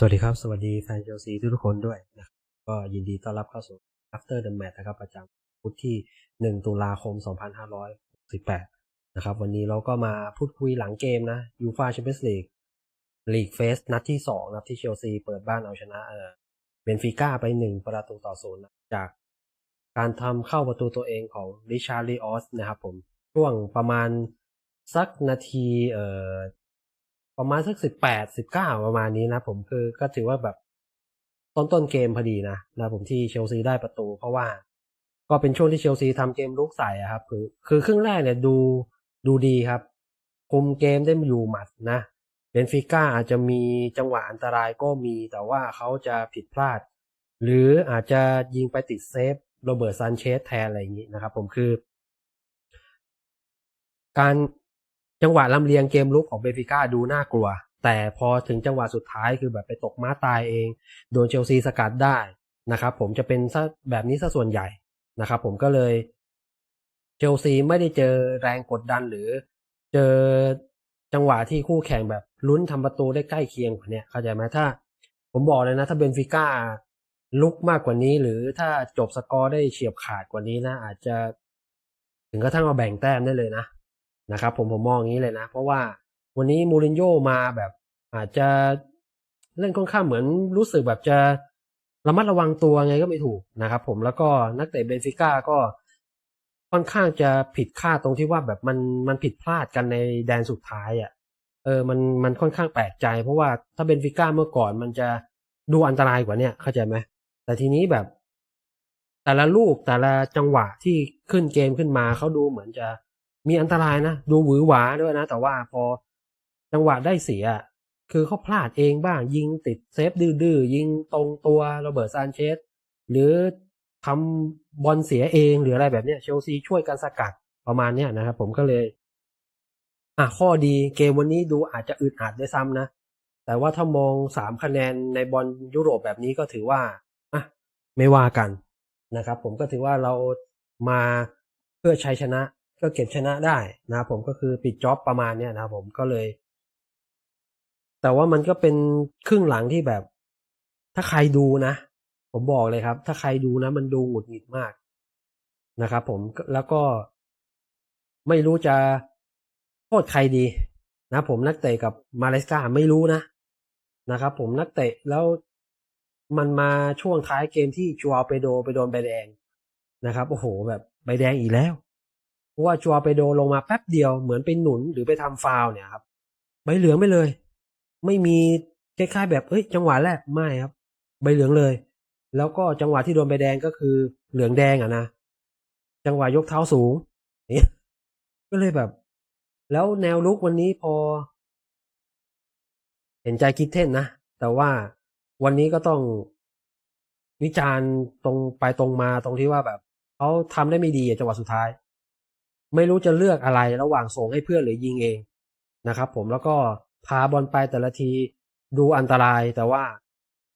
สวัสดีครับ สวัสดีแฟนเชลซีทุกคนด้วยนะครับก็ยินดีต้อนรับเข้าสู่ After the Match นะครับ ประจำพุธที่ 1 ตุลาคม 2568 นะครับ วันนี้เราก็มาพูดคุยหลังเกมนะยูฟาแชมเปี้ยนส์ลีกลีกเฟสนัดที่ 2นะครับที่เชลซีเปิดบ้านเอาชนะเออเบนฟิก้าไป 1 ประตูต่อศูนย์จากการทำเข้าประตูตัวเองของริชาร์ลีออสนะครับผมช่วงประมาณสักนาทีเอ่อ ประมาณสักสิบแปดสิบเก้าประมาณนี้นะผมคือก็ถือว่าแบบต้นต้นเกมพอดีนะนะผมที่เชลซีได้ประตู เพราะว่า ก็เป็นช่วงที่เชลซีทำเกมลุกใส่อะครับ คือ คือครึ่งแรกเนี่ยดูดูดีครับ คุมเกมได้อยู่หมัดนะเบนฟิก้าอาจจะมีจังหวะอันตรายก็มีแต่ว่าเขาจะผิดพลาด หรืออาจจะยิงไปติดเซฟโรเบิร์ตซานเชสแทนอะไรอย่างนี้นะครับ ผมคือ การ จังหวะลำเลียงเกมลุกของเบฟิก้าดูน่ากลัว แต่พอถึงจังหวะสุดท้ายคือแบบไปตกม้าตายเอง โดนเชลซีสกัดได้นะครับผมจะเป็นแบบนี้ซะส่วนใหญ่นะครับผมก็เลยเชลซีไม่ได้เจอแรงกดดันหรือเจอจังหวะที่คู่แข่งแบบลุ้นทำประตูได้ใกล้เคียงกว่านี้เข้าใจไหมถ้า ผมบอกเลยนะ ถ้าเบนฟิก้าลุกมากกว่านี้ หรือถ้าจบสกอร์ได้เฉียบขาดกว่านี้นะ อาจจะ ถึงกระทั่งมาแบ่งแต้มได้เลยนะ นะครับผมผมมองอย่างนี้เลยนะ เพราะว่าวันนี้มูรินโญ่มาแบบอาจจะเล่นค่อนข้างเหมือนรู้สึกแบบจะระมัดระวังตัวไงก็ไม่ถูกนะครับผมแล้วก็นักเตะเบนฟิก้าก็ค่อนข้างจะผิดคาดตรงที่ว่าแบบมันมันผิดพลาดกันในแดนสุดท้ายอะ่ะเออมันมันค่อนข้างแปลกใจ เพราะว่าถ้าเบนฟิก้าเมื่อก่อนมันจะดูอันตรายกว่าเนี้ยเข้าใจไหมแต่ทีนี้แบบ แต่ละลูกแต่ละจังหวะที่ขึ้นเกมขึ้นมาเขาดูเหมือนจะ มีอันตรายนะ ดูหวือหวาด้วยนะ แต่ว่าพอจังหวะได้เสีย คือเขาพลาดเองบ้างยิงติดเซฟดื้อๆยิงตรงตัวโรเบิร์ตซานเชสหรือทำบอลเสียเองหรืออะไรแบบนี้เชลซีช่วยกันสกัดประมาณเนี้ยนะครับผมก็เลย อะข้อดีเกมวันนี้ดูอาจจะอึดอัดด้วยซ้ำนะ แต่ว่าถ้ามองสามคะแนนในบอลยุโรปแบบนี้ก็ถือว่าอะไม่ว่ากันนะครับ ผมก็ถือว่าเรามาเพื่อชัยชนะ ก็เก็บชนะได้นะผมก็คือปิดจ็อบประมาณเนี้ยนะผมก็เลย แต่ว่ามันก็เป็นครึ่งหลังที่แบบ ถ้าใครดูนะ ผมบอกเลยครับ ถ้าใครดูนะ มันดูหงุดหงิดมากนะครับผมแล้วก็ไม่รู้จะโทษใครดี นะผมนักเตะกับมาเลสกาไม่รู้นะนะครับผมนักเตะแล้วมันมาช่วงท้ายเกมที่จัวเปโดไปโดนใบแดงนะครับโอ้โห แบบใบแดงอีกแล้ว ราะว่าจัวไปโดลงมาแป๊บเดียวเหมือนไปหนุนหรือไปทำฟาวเนี่ยครับใบเหลืองไม่เลย ไม่มีคล้ายๆแบบเอ้ยจังหวะแรกไม่ครับ ใบเหลืองเลย แล้วก็จังหวะที่โดนใบแดงก็คือเหลืองแดงอะนะจังหวะยกเท้าสูงนี่ก็เลยแบบ แล้วแนวลุกวันนี้พอ เห็นใจคิดเท่นนะแต่ว่าวันนี้ก็ต้องวิจารณ์ตรงไปตรงมาตรงที่ว่าแบบเขาทำได้ไม่ดีจังหวะสุดท้าย ไม่รู้จะเลือกอะไรระหว่างส่งให้เพื่อนหรือยิงเองนะครับผมแล้วก็พาบอลไปแต่ละทีดูอันตรายแต่ว่า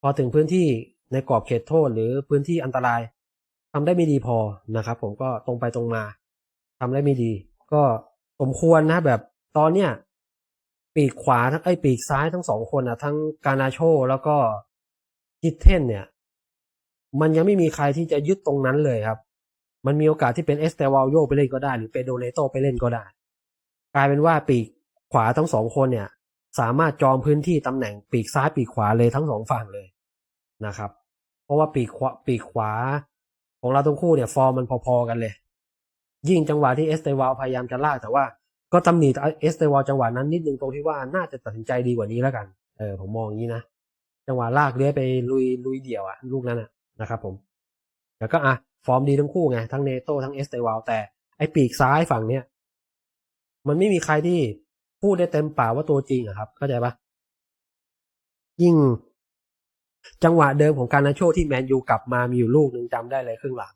พอถึงพื้นที่ในกรอบเขตโทษหรือพื้นที่อันตรายทำได้ไม่ดีพอนะครับ ผมก็ตรงไปตรงมาทำได้ไม่ดี ก็สมควรนะแบบตอนเนี้ยปีกขวาทั้งไอ้ปีกซ้ายทั้งสองคนอะทั้งกานาโชแล้วก็กิทเทนเนี่ย มันยังไม่มีใครที่จะยึดตรงนั้นเลยครับ มันมีโอกาสที่เป็นเอสเตวาลโยไปเล่นก็ได้ หรือเปโดเลโตไปเล่นก็ได้ กลายเป็นว่าปีกขวาทั้งสองคนเนี่ย สามารถจองพื้นที่ตำแหน่งปีกซ้ายปีกขวาเลยทั้งสองฝั่งเลยนะครับ เพราะว่าปีกขวาปีกขวา ของเราทั้งคู่เนี่ยฟอร์มมันพอๆกันเลย ยิ่งจังหวะที่เอสเตวาลพยายามจะลากแต่ว่าก็ตำหนิเอสเตวาลจังหวะนั้นนิดนึงตรงที่ว่าน่าจะตัดสินใจดีกว่านี้แล้วกัน เออผมมองอย่างนี้นะ จังหวะลากเลื้อยไปลุยลุยเดี่ยวอะลูกนั้นอะนะครับผม แล้วก็อะ ฟอร์มดีทั้งคู่ไง ทั้งเนโตทั้งเอสเตวาลแต่ไอปีกซ้ายฝั่งเนี้ยมันไม่มีใครที่พูดได้เต็มปากว่าตัวจริงอะครับ เข้าใจปะยิ่ง จังหวะเดิมของการนาโชที่แมนยูกลับมามีอยู่ลูกหนึ่งจำได้เลยครึ่งหลัง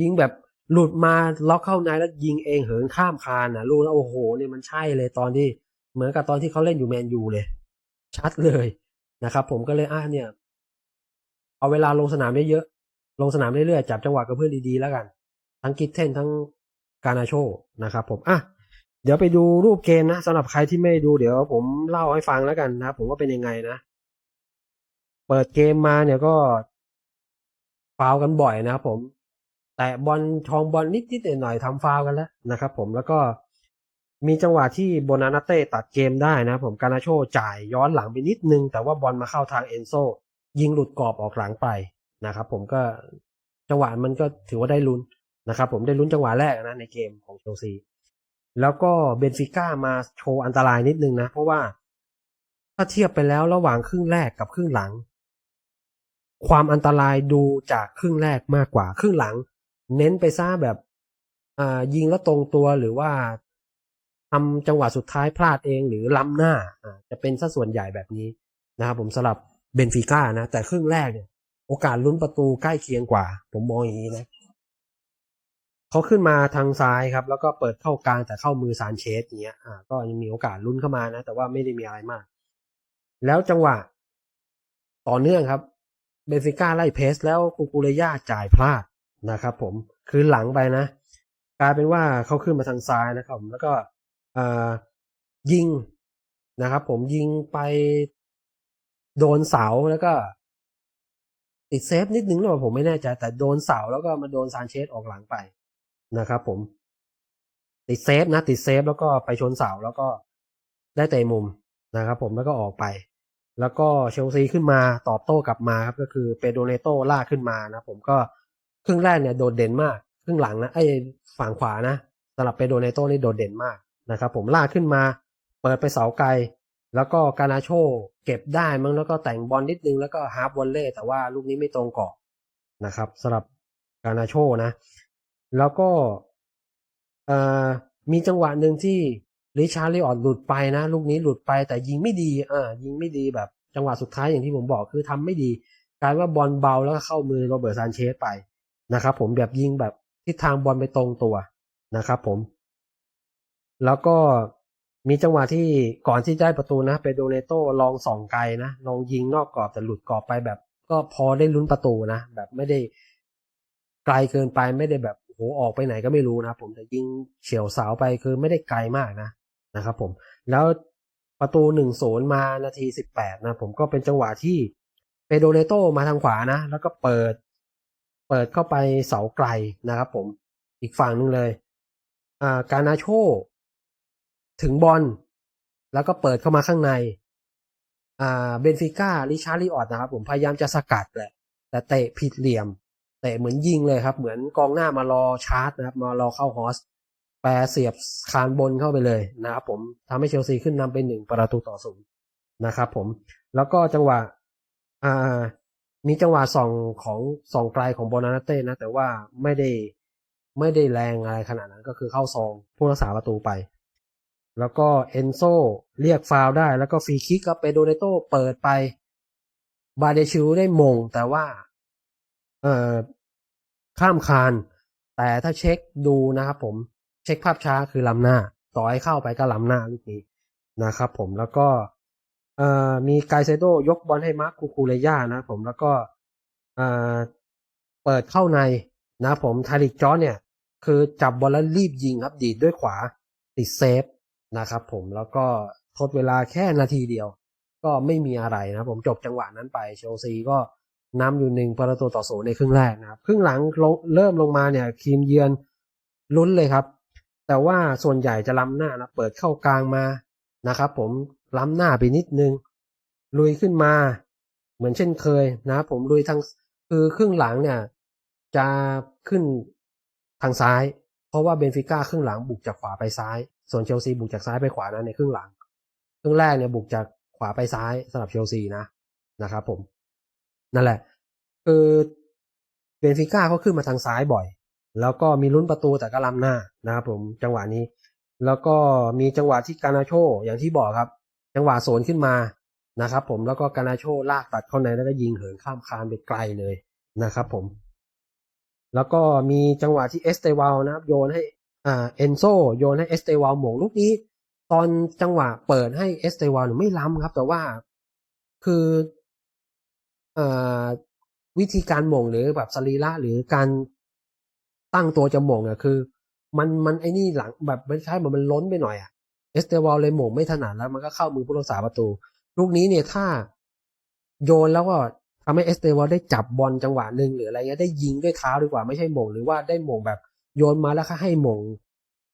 ยิงแบบหลุดมาล็อกเข้าในแล้วยิงเองเหินข้ามคานอะ ลูกแล้วโอ้โหเนี่ยมันใช่เลยตอนที่ เหมือนกับตอนที่เขาเล่นอยู่แมนยูเลย ชัดเลยนะครับ ผมก็เลยอะเนี่ย เอาเวลาลงสนามได้เยอะ ลงสนามเรื่อยๆ จับจังหวะกับเพื่อนดีๆ แล้วกัน ทั้งกิทเทนทั้งกานาโชนะครับผมอะเดี๋ยวไปดูรูปเกมนะสำหรับใครที่ไม่ดูเดี๋ยวผมเล่าให้ฟังแล้วกันนะผมว่าเป็นยังไงนะ เปิดเกมมาเนี่ยก็ฟาวกันบ่อยนะครับผม แต่บอลทองบอลนิดๆหน่อยๆทำฟาวกันแล้วนะครับผมแล้วก็มีจังหวะที่โบนานาเต้ตัดเกมได้นะผมการนาโชจ่ายย้อนหลังไปนิดนึง แต่ว่าบอลมาเข้าทางเอนโซยิงหลุดกรอบออกหลังไป นะครับผมก็จังหวะมันก็ถือว่าได้ลุ้นนะครับผมได้ลุ้นจังหวะแรกนะในเกมของเชลซีแล้วก็เบนฟิก้ามาโชว์อันตรายนิดนึงนะ เพราะว่าถ้าเทียบไปแล้วระหว่างครึ่งแรกกับครึ่งหลัง ความอันตรายดูจากครึ่งแรกมากกว่า ครึ่งหลัง เน้นไปซ่าแบบอ่ายิงแล้วตรงตัวหรือว่าทำจังหวะสุดท้ายพลาดเองหรือล้ำหน้าอ่าจะเป็นสัส่วนใหญ่แบบนี้นะครับผมสำหรับเบนฟิก้านะ แต่ครึ่งแรกเนี่ย โอกาสลุ้นประตูใกล้เคียงกว่า ผมมองอย่างนี้นะเขาขึ้นมาทางซ้ายครับ แล้วก็เปิดเข้ากลางแต่เข้ามือซานเชสอย่างเงี้ยอ่าก็ยังมีโอกาสลุ้นเข้ามานะ แต่ว่าไม่ได้มีอะไรมาก แล้วจังหวะ ต่อเนื่องครับ เบนฟิก้าไล่เพส แล้วคูคูเรย่าจ่ายพลาดนะครับ ผมคือหลังไปนะ กลายเป็นว่าเขาขึ้นมาทางซ้ายนะครับผมแล้วก็อ่ายิงนะครับ ผมยิงไปโดนเสาแล้วก็ ติดเซฟนิดนึงหรือเปล่าผมไม่แน่ใจแต่โดนเสาแล้วก็มาโดนซานเชสออกหลังไปนะครับผม ติดเซฟนะ ติดเซฟแล้วก็ไปชนเสาแล้วก็ได้เตะมุมนะครับผมแล้วก็ออกไป แล้วก็เชลซีขึ้นมาตอบโต้กลับมาครับก็คือเปโดเนโตลากขึ้นมานะผมก็ครึ่งแรกเนี่ยโดดเด่นมากครึ่งหลังนะไอ้ฝั่งขวานะสำหรับเปโดเนโตนี่โดดเด่นมากนะครับผมลากขึ้นมา เปิดไปเสาไกล แล้วก็กานาโชเก็บได้มั้งแล้วก็แต่งบอลนิดนึงแล้วก็ฮาร์ฟวอลเล่แต่ว่าลูกนี้ไม่ตรงกรอบนะครับสำหรับกานาโชนะ แล้วก็เอ่อมีจังหวะหนึ่งที่ริชาร์ลีออดหลุดไปนะ ลูกนี้หลุดไปแต่ยิงไม่ดีอ่ายิงไม่ดีแบบ จังหวะสุดท้ายอย่างที่ผมบอกคือทำไม่ดีกลายว่าบอลเบาแล้วก็เข้ามือโรเบิร์ตซานเชสไปนะครับผมแบบยิงแบบทิศทางบอลไปตรงตัวนะครับผม แล้วก็ มีจังหวะที่ก่อนที่ได้ประตูนะเปโดเนโตลองส่องไกลนะลองยิงนอกกรอบแต่หลุดกรอบไปแบบ ก็พอได้ลุ้นประตูนะ แบบไม่ได้ไกลเกินไปไม่ได้แบบโหออกไปไหนก็ไม่รู้นะ ผมแต่ยิงเฉียวเสาไปคือไม่ได้ไกลมากนะนะครับผมแล้วประตูหนึ่งศูนย์มานาทีสิบแปดนะ ผมก็เป็นจังหวะที่เปโดเนโตมาทางขวานะ แล้วก็เปิด เปิดเข้าไปเสาไกลนะครับผมอีกฝั่งหนึงเลย อ่าการนาโช ถึงบอลแล้วก็เปิดเข้ามาข้างใน อ่าเบนฟิก้าริชาร์ลีออดนะครับ ผมพยายามจะสกัดแหละ แต่เตะผิดเหลี่ยมเตะเหมือนยิงเลยครับ เหมือนกองหน้ามารอชาร์จนะครับมารอเข้าฮอสแปรเสียบคานบนเข้าไปเลยนะครับผมทำให้เชลซีขึ้นนำไปหนึ่งประตูต่อศูนย์นะครับผมแล้วก็จังหวะอ่ามีจังหวะส่องของส่องไกลของโบนานาเต้นะ แต่ว่าไม่ได้ไม่ได้แรงอะไรขนาดนั้นก็คือเข้าซองผู้รักษาประตูไป แล้วก็เอนโซเรียกฟาวได้แล้วก็ฟรีคิกก็เปโดเนโตเปิดไป บาเดชิลได้มง แต่ว่าเอ่อข้ามคาน แต่ถ้าเช็คดูนะครับผมเช็คภาพช้าคือล้ำหน้า ต่อให้เข้าไปก็ล้ำหน้าลูกนี้นะครับผมแล้วก็เอ่อมีไกเซโดยกบอลให้มาร์คคูคูเรย่านะผมแล้วก็เอ่อเปิดเข้าในนะผมทาริกจอร์เนี่ย คือจับบอลแล้วรีบยิงครับดีดด้วยขวาติดเซฟ นะครับผมแล้วก็ทดเวลาแค่นาทีเดียว ก็ไม่มีอะไรนะผมจบจังหวะนั้นไปเชลซีก็นำอยู่หนึ่งประตูต่อศูนย์ในครึ่งแรกนะครับครึ่งหลังลเริ่มลงมาเนี่ยทีมเยือนลุ้นเลยครับ แต่ว่าส่วนใหญ่จะล้ำหน้านะเปิดเข้ากลางมานะครับ ผมล้ำหน้าไปนิดนึงลุยขึ้นมา เหมือนเช่นเคยนะผมลุยทางคือครึ่งหลังเนี่ย จะขึ้นทางซ้าย เพราะว่าเบนฟิก้าครึ่งหลังบุกจากขวาไปซ้าย ส่วนเชลซีบุกจากซ้ายไปขวานะในครึ่งหลัง ครึ่งแรกเนี่ยบุกจากขวาไปซ้ายสำหรับเชลซีนะนะครับผม นั่นแหละ คือเบนฟิก้าเขาขึ้นมาทางซ้ายบ่อย แล้วก็มีลุ้นประตูแต่ก็ล้ำหน้านะครับผมจังหวะนี้ แล้วก็มีจังหวะที่กานาโชอย่างที่บอกครับ จังหวะโซนขึ้นมานะครับผมแล้วก็กานาโชลากตัดเข้าในแล้วก็ยิงเหินข้ามคานไปไกลเลยนะครับผม แล้วก็มีจังหวะที่เอสเตวาลนะครับโยนให้ อ่าเอนโซโยนให้เอสเตวาลหม่งลูกนี้ ตอนจังหวะเปิดให้เอสเตวาลไม่ล้ำครับ แต่ว่าคืออ่าวิธีการหม่งหรือแบบสรีระหรือการตั้งตัวจะหม่งอะคือ มันมันไอ้นี่หลังแบบไม่ใช่มันมันล้นไปหน่อยอะเอสเตวาลเลยหม่งไม่ถนัดแล้วมันก็เข้ามือผู้รักษาประตู ลูกนี้เนี่ยถ้าโยนแล้วก็ทำให้เอสเตวอลได้จับบอลจังหวะหนึ่งหรืออะไรเงี้ยได้ยิงด้วยเท้าดีกว่าไม่ใช่หม่งหรือว่าได้หม่งแบบ โยนมาแล้วก็ให้หม่ง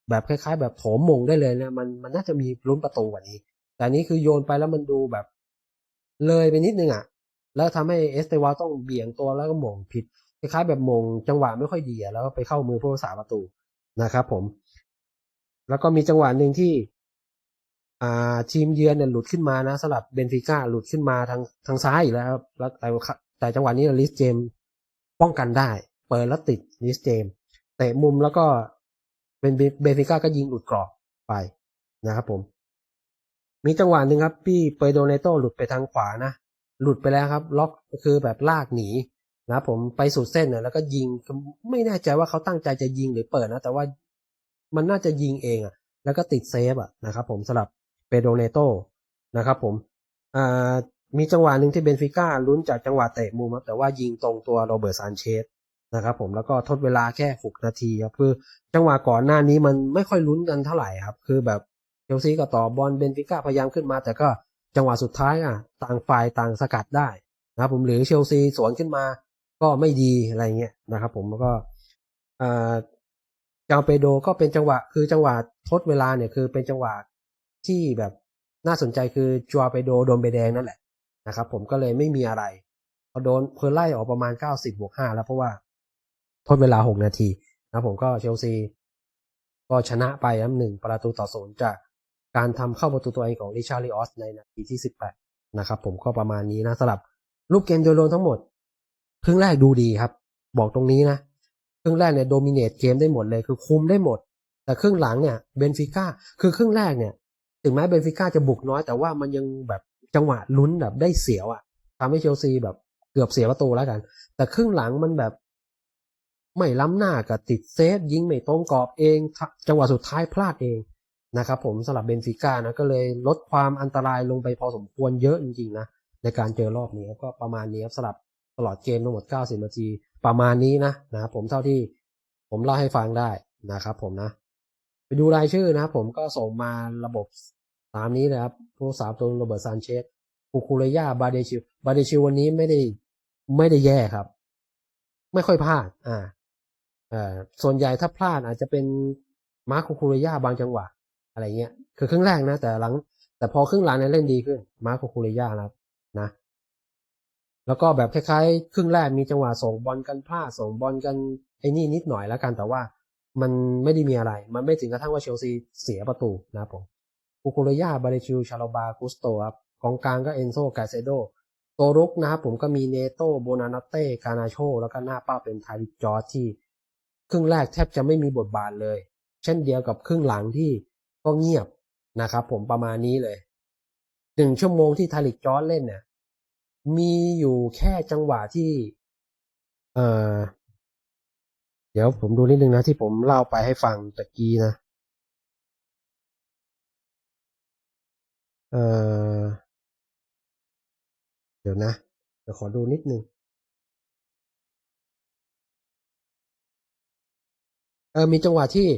แบบคล้าย ๆ แบบโถมหม่งได้เลยเนี่ยมันมันน่าจะมีลุ้นประตูกว่านี้ แต่นี้คือโยนไปแล้วมันดูแบบ เลยไปนิดนึงอะ แล้วทำให้เอสเตวาต้องเบี่ยงตัวแล้วก็หม่งผิดคล้ายๆแบบหม่งจังหวะไม่ค่อยดีอะแล้วก็ไปเข้ามือผู้รักษาประตูนะครับผม แล้วก็มีจังหวะหนึ่งที่อ่าทีมเยือนเนี่ยหลุดขึ้นมานะสำหรับเบนฟิก้าหลุดขึ้นมาทางทางซ้ายอีกแล้วครับแล้วแต่แต่จังหวะนี้ลิสเจมป้องกันได้ เปิดแล้วติดลิสเจม ตะมุมแล้วก็เป็นเบนฟิก้าก็ยิงหลุดกรอบไปนะครับผม มีจังหวะหนึ่งครับ พี่เปโดเนโตหลุดไปทางขวานะ หลุดไปแล้วครับ ล็อกคือแบบลากหนีนะครับผมไปสุดเส้นนะแล้วก็ยิงไม่แน่ใจว่าเขาตั้งใจจะยิงหรือเปิดนะ แต่ว่ามันน่าจะยิงเองอะ แล้วก็ติดเซฟอะนะครับผมสำหรับเปโดเนโตนะครับผมมีจังหวะหนึ่งที่เบนฟิก้าลุ้นจากจังหวะเตะมุมครับแต่ว่ายิงตรงตัวโรเบิร์ตซานเชส นะครับผมแล้วก็ทดเวลาแค่หกนาทีครับคือจังหวะก่อนหน้านี้มันไม่ค่อยลุ้นกันเท่าไหร่ครับ คือแบบเชลซีก็ต่อบอลเบนฟิก้าพยายามขึ้นมา แต่ก็จังหวะสุดท้ายอะต่างฝ่ายต่างสกัดได้นะครับผมหรือเชลซีสวนขึ้นมา ก็ไม่ดีอะไรเงี้ยนะครับ ผมแล้วก็อ่าจาเปโดก็เป็นจังหวะคือจังหวะทดเวลาเนี่ยคือเป็นจังหวะที่แบบน่าสนใจคือจัวเปโดโดนใบแดงนั่นแหละนะครับ ผมก็เลยไม่มีอะไรพอโดนเพอไล่ออกประมาณ 90บวก5แล้วเพราะว่า ทดเวลา 6 นาทีนะผมก็เชลซี ก็ชนะไปครับหนึ่งประตูต่อศูนย์จากการทำเข้าประตูตัวเองของริชาร์ลิออสในนาทีที่ 18 นะครับผมก็ประมาณนี้นะสำหรับรูปเกมโดยรวมทั้งหมด ครึ่งแรกดูดีครับ บอกตรงนี้นะ ครึ่งแรกเนี่ยโดมิเนตเกมได้หมดเลยคือคุมได้หมด แต่ครึ่งหลังเนี่ยเบนฟิก้าคือครึ่งแรกเนี่ย ถึงแม้เบนฟิก้าจะบุกน้อยแต่ว่ามันยังแบบจังหวะลุ้นแบบได้เสียวอะ่ะทำให้เชลซีแบบเกือบเสียประตูแล้วกัน แต่ครึ่งหลังมันแบบ ไม่ล้ำหน้ากับติดเซฟยิงไม่ตรงกรอบเองจังหวะสุดท้ายพลาดเองนะครับผมสำหรับเบนฟิก้านะก็เลยลดความอันตรายลงไปพอสมควรเยอะจริงๆนะในการเจอรอบนี้ก็ประมาณนี้ครับสำหรับตลอดเกมทั้งหมด 90 นาทีประมาณนี้นะนะครับผมเท่าที่ผมเล่าให้ฟังได้นะครับผมนะ ไปดูรายชื่อนะครับผมก็ส่งมาระบบตามนี้เลยครับผู้สามตัวโรเบิร์ตซานเชสคูคูเรยาบาเดชิวบาเดชิววันนี้ไม่ได้ไม่ได้แย่ครับ ไม่ค่อยพลาดอ่า ส่วนใหญ่ถ้าพลาดอาจจะเป็นมาร์คคูคูเรยาบางจังหวะ อะไรเงี้ย คือครึ่งแรกนะ แต่หลัง แต่พอครึ่งหลังเนี่ยเล่นดีขึ้น มาร์คคูคูเรยานะครับนะ แล้วก็แบบคล้ายๆ ครึ่งแรกมีจังหวะส่งบอลกันพลาดส่งบอลกันไอ้นี่นิดหน่อยแล้วกันแต่ว่ามันไม่ได้มีอะไร มันไม่ถึงกระทั่งว่าเชลซีเสียประตูนะผมคูคูเรยาบาเรชิลชาลบากุสโตครับกองกลางก็เอนโซกาเซโดตัวรุกนะครับผมก็มีเนโตโบนานาเต้กานาโชแล้วก็หน้าเป้าเป็นไทริจอร์ที่ ครึ่งแรกแทบจะไม่มีบทบาทเลย เช่นเดียวกับครึ่งหลังที่ก็เงียบนะครับผมประมาณนี้เลยหนึ่งชั่วโมงที่ไทริจอร์เล่นเนี่ยมีอยู่แค่จังหวะที่ เอ่อ เดี๋ยวผมดูนิดนึงนะที่ผมเล่าไปให้ฟังตะกี้นะ เอ่อ เดี๋ยวนะเดี๋ยวขอดูนิดนึง เออมีจังหวะที่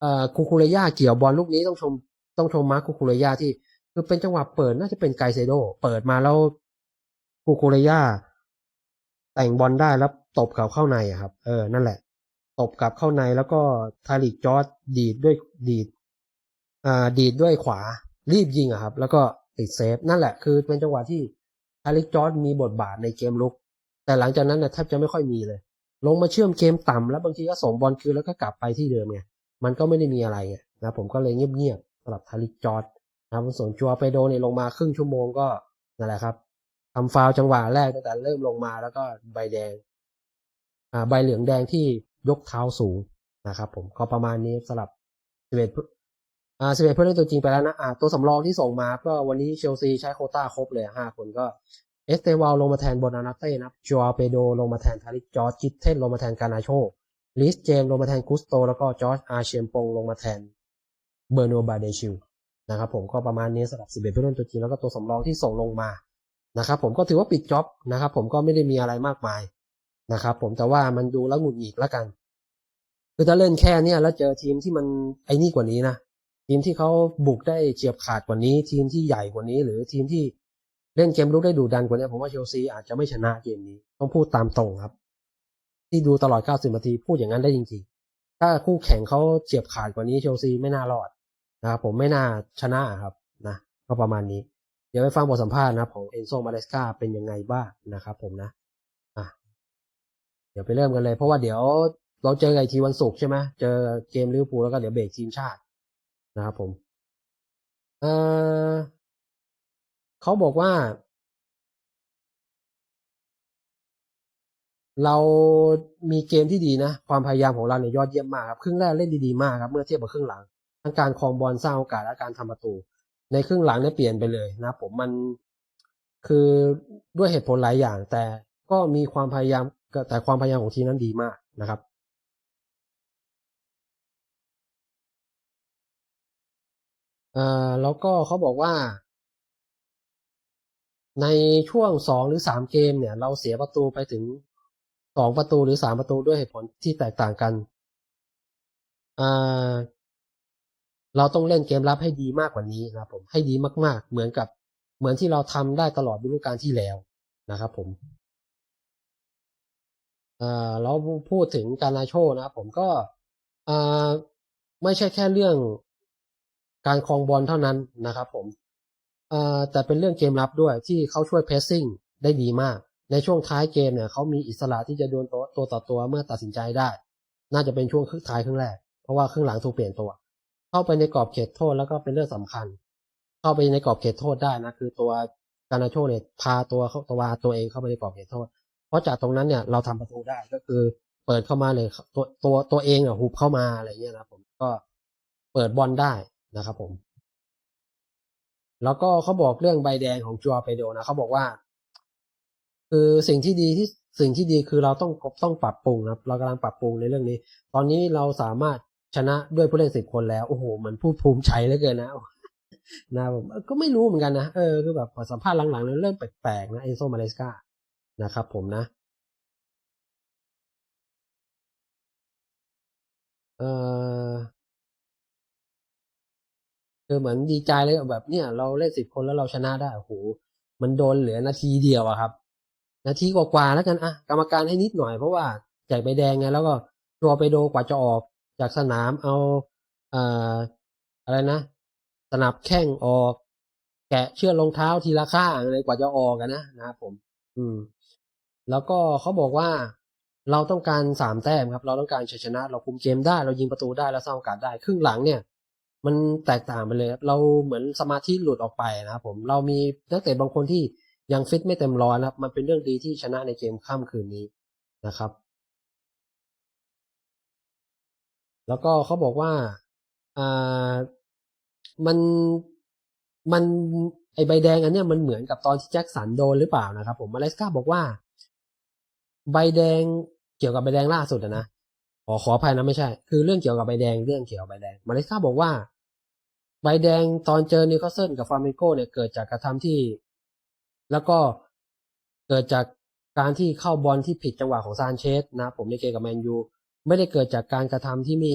เอ่อคูคูเรย่าเกี่ยวบอลลูกนี้ต้องชมต้องชมมาร์คคูคูเรย่าที่ คือเป็นจังหวะเปิดน่าจะเป็นไกเซโด เปิดมาแล้วคูคูเรย่าแต่งบอลได้แล้วตบกลับเข้าในอะครับ เออนั่นแหละ ตบกลับเข้าในแล้วก็ทาริกจอร์ดดีดด้วยดีดอ่าดีดด้วยขวารีบยิงอะครับ แล้วก็ติดเซฟนั่นแหละ คือเป็นจังหวะที่ทาริกจอร์ดมีบทบาทในเกมลุก แต่หลังจากนั้นเนี่ยแทบจะไม่ค่อยมีเลย ลงมาเชื่อมเกมต่ำแล้วบางทีก็ส่งบอลคืนแล้วก็กลับไปที่เดิมไงมันก็ไม่ได้มีอะไรไงนะผมก็เลยเงียบๆสำหรับทาริกจอร์ดนะครับส่วนจัวไปโดเนี่ยลงมาครึ่งชั่วโมงก็นั่นแหละครับทำฟาวล์จังหวะแรกตั้งแต่เริ่มลงมาแล้วก็ใบแดงอ่าใบเหลืองแดงที่ยกเท้าสูงนะครับผมก็ประมาณนี้สำหรับสิบเอ็ดอ่าสิบเอ็ดผู้เล่นตัวจริงไปแล้วนะอ่าตัวสำรองที่ส่งมาก็วันนี้เชลซีใช้โคต้าครบเลยห้าคนก็ เอสเตวาลลงมาแทนโบนานาเต้นะครับจัวเปโดลงมาแทนทาริกจอร์จคิทเทนลงมาแทนกานาโชลิสเจมลงมาแทนกุสโต แล้วก็จอร์จอาเชียมปงลงมาแทนเบอร์โนบาเดชิลนะครับผมก็ประมาณนี้สำหรับสิบเอ็ดผู้เล่นตัวจริงแล้วก็ตัวสำรองที่ส่งลงมานะครับผมก็ถือว่าปิดจ็อบนะครับผมก็ไม่ได้มีอะไรมากมายนะครับผมแต่ว่ามันดูแล้วหงุดหงิดแล้วกัน คือถ้าเล่นแค่เนี้ยแล้วเจอทีมที่มันไอ้นี่กว่านี้นะทีมที่เขาบุกได้เฉียบขาดกว่านี้ ทีมที่ใหญ่กว่านี้ หรือทีมที่ เล่นเกมลุกได้ดุดันกว่านี้ผมว่าเชลซีอาจจะไม่ชนะเกมนี้ ต้องพูดตามตรงครับ ที่ดูตลอด 90 นาทีพูดอย่างนั้นได้จริงๆ ถ้าคู่แข่งเขาเฉียบขาดกว่านี้เชลซีไม่น่ารอดนะครับผมไม่น่าชนะครับนะก็ประมาณนี้ เดี๋ยวไปฟังบทสัมภาษณ์นะของเอนโซมาเลสกาเป็นยังไงบ้างนะครับผมนะอะเดี๋ยวไปเริ่มกันเลย เพราะว่าเดี๋ยวเราเจอกันอีกทีวันศุกร์ใช่ไหมเจอเกมลิเวอร์พูลแล้วก็เดี๋ยวเบรกทีมชาตินะครับผมเอ่อ เขาบอกว่า เรามีเกมที่ดีนะ ความพยายามของเราเนี่ยยอดเยี่ยมมากครับ ครึ่งแรกเล่นดีๆมากครับเมื่อเทียบกับครึ่งหลัง ทั้งการครองบอลสร้างโอกาสและการทำประตู ในครึ่งหลังเนี่ยเปลี่ยนไปเลยนะ ผมมันคือด้วยเหตุผลหลายอย่าง แต่ก็มีความพยายามแต่ความพยายามของทีมนั้นดีมากนะครับเอ่อแล้วก็เขาบอกว่า ในช่วงสองหรือสามเกมเนี่ย เราเสียประตูไปถึงสองประตูหรือสามประตูด้วยเหตุผลที่แตกต่างกัน เราต้องเล่นเกมรับให้ดีมากกว่านี้นะครับผมให้ดีมาก ๆ เหมือนกับเหมือนที่เราทำได้ตลอดฤดูกาลที่แล้วนะครับผมเราพูดถึงการนาโชนะครับผมก็ไม่ใช่แค่เรื่องการครองบอลเท่านั้นนะครับผม อ่อแต่เป็นเรื่องเกมรับด้วยที่เขาช่วยเพสซิ่งได้ดีมาก ในช่วงท้ายเกมเนี่ยเขามีอิสระที่จะดวลตัวตัวต่อตัวเมื่อตัดสินใจได้ น่าจะเป็นช่วงครึ่งท้ายครึ่งแรก เพราะว่าครึ่งหลังถูกเปลี่ยนตัว เข้าไปในกรอบเขตโทษแล้วก็เป็นเรื่องสำคัญ เข้าไปในกรอบเขตโทษได้นะคือตัวการนาโชเนี่ยพาตัวเขาตัวตัวเองเข้าไปในกรอบเขตโทษ เพราะจากตรงนั้นเนี่ยเราทำประตูได้ก็คือเปิดเข้ามาเลยตัวตัวตัวเองอะหุบเข้ามาอะไรเงี้ยนะผมก็เปิดบอลได้นะครับผม แล้วก็เขาบอกเรื่องใบแดงของจัวเปโดนะเขาบอกว่า คือสิ่งที่ดีที่สิ่งที่ดีคือเราต้องต้องปรับปรุงนะครับเรากำลังปรับปรุงในเรื่องนี้ ตอนนี้เราสามารถชนะด้วยผู้เล่นสิบคนแล้วโอ้โหมันพูดภูมิใจเหลือเกินนะนะผมก็ไม่รู้เหมือนกันนะเออคือแบบสัมภาษณ์หลังๆเริ่มแปลกๆนะเอนโซมาเลสกานะครับผมนะเออ คือเหมือนดีใจเลยแบบเนี่ย เราเล่นสิบคนแล้วเราชนะได้โอ้โหมันโดนเหลือนาทีเดียวอะครับ นาทีกว่าๆแล้วกันอะกรรมการให้นิดหน่อยเพราะว่าแจกใบแดงไงแล้วก็ตัวไปโดกว่าจะออกจากสนามเอาเอ่ออะไรนะสนับแข้งออก แกะเชือกรองเท้าทีละข้างอะไรกว่าจะออกกันนะนะครับผม อืม แล้วก็เขาบอกว่าเราต้องการสามแต้มครับ เราต้องการชัยชนะ เราคุมเกมได้ เรายิงประตูได้เราสร้างโอกาสได้ ครึ่งหลังเนี่ย มันแตกต่างไปเลยครับเราเหมือนสมาธิหลุดออกไปนะครับผมเรามีนักเตะบางคนที่ยังฟิตไม่เต็มร้อยนะครับ มันเป็นเรื่องดีที่ชนะในเกมค่ำคืนนี้นะครับ แล้วก็เขาบอกว่าอ่ามันมันไอใบแดงอันเนี้ยมันเหมือนกับตอนที่แจ็คสันโดนหรือเปล่านะครับ ผมมาเลสกาบอกว่า ใบแดงเกี่ยวกับใบแดงล่าสุดนะ อขออภัยนะไม่ใช่ คือเรื่องเกี่ยวกับใบแดงเรื่องเกี่ยวกับใบแดงมาเลสกาบอกว่าใบแดงตอนเจอนิวคาสเซิลกับฟาร์มิโกเนี่ยเกิดจากกระทำที่ แล้วก็เกิดจากการที่เข้าบอลที่ผิดจังหวะของซานเชสนะ ผมในเกมกับแมนยูไม่ได้เกิดจากการกระทำที่ไม่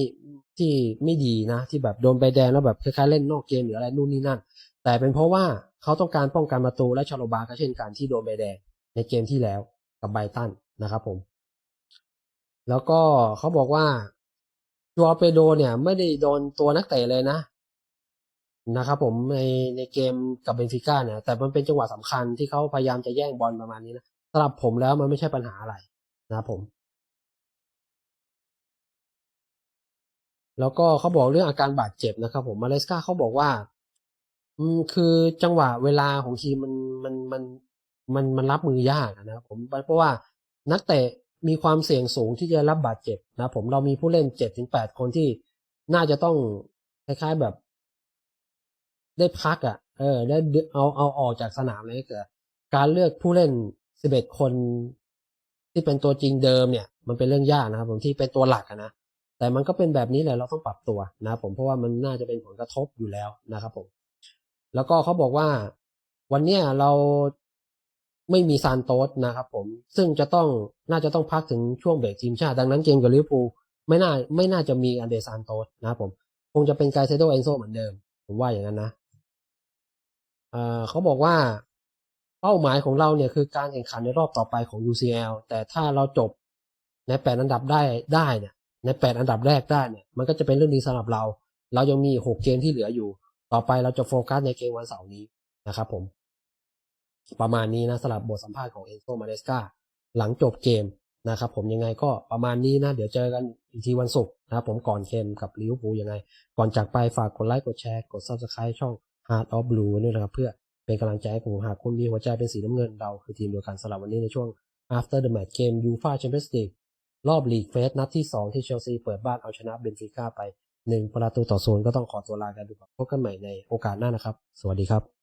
ที่ไม่ดีนะ ที่แบบโดนใบแดงแล้วแบบคล้ายๆเล่นนอกเกมหรืออะไรนู่นนี่นั่น แต่เป็นเพราะว่าเขาต้องการป้องกันประตูและชาโลบาก็เช่นกันที่โดนใบแดงในเกมที่แล้วกับไบตันนะครับผม แล้วก็เขาบอกว่าจัวเปโดเนี่ย ไม่ได้โดนตัวนักเตะเลยนะนะครับผมในในเกมกับเบนฟิก้าเนี่ยแต่มันเป็นจังหวะสำคัญที่เขาพยายามจะแย่งบอลประมาณนี้นะสำหรับผมแล้วมันไม่ใช่ปัญหาอะไรนะครับผม แล้วก็เขาบอกเรื่องอาการบาดเจ็บนะครับ ผมมาเลสกาเขาบอกว่า อืมคือจังหวะเวลาของทีมมันมันมันมันมันรับมือยากนะครับผมเพราะว่านักเตะ มีความเสี่ยงสูงที่จะรับบาดเจ็บนะผมเรามีผู้เล่นเจ็ดถึงแปดคนที่น่าจะต้องคล้ายๆแบบ ได้พักอะ เออ ได้เอาเอาออกจากสนามเลยเกิดการเลือกผู้เล่นสิบเอ็ดคนที่เป็นตัวจริงเดิมเนี่ย มันเป็นเรื่องยากนะครับผมที่เป็นตัวหลักนะแต่มันก็เป็นแบบนี้แหละเราต้องปรับตัวนะผมเพราะว่ามันน่าจะเป็นผลกระทบอยู่แล้วนะครับผม แล้วก็เขาบอกว่า วันเนี้ยเรา ไม่มีซานโตสนะครับผมซึ่งจะต้องน่าจะต้องพักถึงช่วงเบรกทีมชาติ ดังนั้นเกมกับลิเวอร์พูลไม่น่าไม่น่าจะมีอันเดซานโตสนะครับผมคงจะเป็นไกเซโดเอนโซเหมือนเดิม ผมว่าอย่างนั้นนะเอ่อเขาบอกว่าเป้าหมายของเราเนี่ยคือการแข่งขันในรอบต่อไปของ UCL แต่ถ้าเราจบในแปดอันดับได้ได้เนี่ยในแปดอันดับแรกได้เนี่ยมันก็จะเป็นเรื่องดีสำหรับเรา เรายังมีหกเกมที่เหลืออยู่ ต่อไปเราจะโฟกัสในเกมวันเสาร์นี้นะครับผม ประมาณนี้นะสำหรับบทสัมภาษณ์ของเอนโซมาเดสกาหลังจบเกมนะครับผมยังไงก็ประมาณนี้นะ เดี๋ยวเจอกันอีกทีวันศุกร์นะครับผมก่อนเกมกับลิเวอร์พูลยังไง ก่อนจากไปฝากกดไลค์กดแชร์กด Subscribe ช่อง Heart of Blue ด้วยนะครับ เพื่อเป็นกำลังใจให้ผมหากคุณมีหัวใจเป็นสีน้ำเงินเราคือทีมเดียวกันสำหรับวันนี้ในช่วง after the match game UEFA Champions League รอบลีกเฟสนัดที่ 2 ที่เชลซีเปิดบ้านเอาชนะเบนฟิก้าไป 1 ประตูต่อศูนย์ก็ต้องขอตัวลากันไปก่อนพบกันใหม่ในโอกาสหน้านะครับ สวัสดีครับ